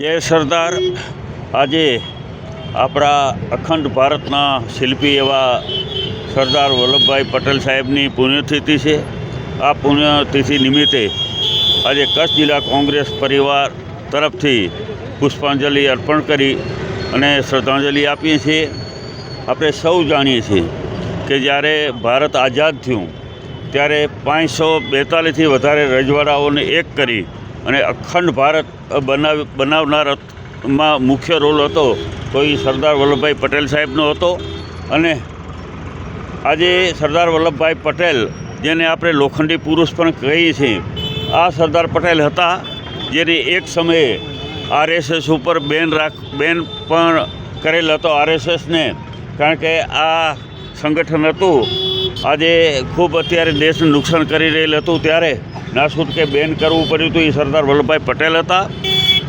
જય સરદાર. આજે આપણા અખંડ ભારતના શિલ્પી એવા સરદાર વલ્લભભાઈ પટેલ સાહેબની પુણ્યતિથિ છે. આ પુણ્યતિથિ નિમિત્તે આજે કચ્છ જિલ્લા કોંગ્રેસ પરિવાર તરફથી પુષ્પાંજલિ અર્પણ કરી અને શ્રદ્ધાંજલિ આપીએ છીએ. આપણે સૌ જાણીએ છીએ કે જ્યારે ભારત આઝાદ થયું, ત્યારે પાંચસો બેતાલીસથી વધારે રજવાડાઓને એક કરી અને અખંડ ભારત બનાવ, બનાવનારમાં મુખ્ય રોલ હતો તો એ સરદાર વલ્લભભાઈ પટેલ સાહેબનો હતો. અને આજે સરદાર વલ્લભભાઈ પટેલ, જેને આપણે લોખંડી પુરુષ પણ કહીએ છીએ, આ સરદાર પટેલ હતા, જેને એક સમયે આરએસએસ ઉપર બેન રાખ, બેન પણ કરેલ હતો આરએસએસને, કારણ કે આ સંગઠન હતું આજે ખૂબ અત્યારે દેશને નુકસાન કરી રહેલ હતું ત્યારે નાસુદ કે બેન કરવું પડ્યું હતું એ સરદાર વલ્લભભાઈ પટેલ હતા.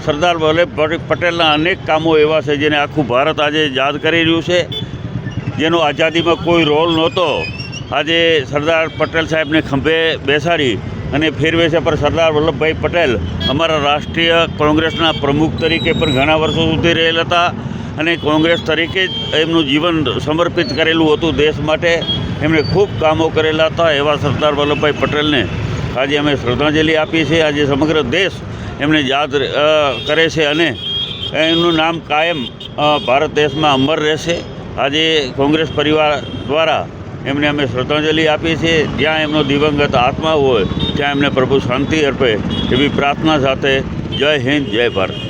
સરદાર વલ્લભભાઈ પટેલના અનેક કામો એવા છે જેને આખું ભારત આજે યાદ કરી રહ્યું છે. જેનો આઝાદીમાં કોઈ રોલ નહોતો. આજે સરદાર પટેલ સાહેબને ખંભે બેસાડી અને ફેરવે છે પર સરદાર વલ્લભભાઈ પટેલ અમારા રાષ્ટ્રીય કોંગ્રેસના પ્રમુખ તરીકે પણ ઘણા વર્ષો સુધી રહેલ હતા અને કોંગ્રેસ તરીકે જ એમનું જીવન સમર્પિત કરેલું હતું દેશ માટે. એમણે ખૂબ કામો કરેલા હતા એવા સરદાર વલ્લભભાઈ પટેલને. આજે અમે શ્રદ્ધાંજલિ આપીએ છીએ. આજે સમગ્ર દેશ એમને યાદ કરે છે અને એમનું નામ કાયમ ભારત દેશમાં અમર રહેશે. આજે કોંગ્રેસ પરિવાર દ્વારા એમને અમે શ્રદ્ધાંજલિ આપીએ છીએ. જ્યાં એમનો દિવંગત આત્મા હોય, ત્યાં એમને પ્રભુ શાંતિ અર્પે એવી પ્રાર્થના સાથે જય હિન્દ, જય ભારત.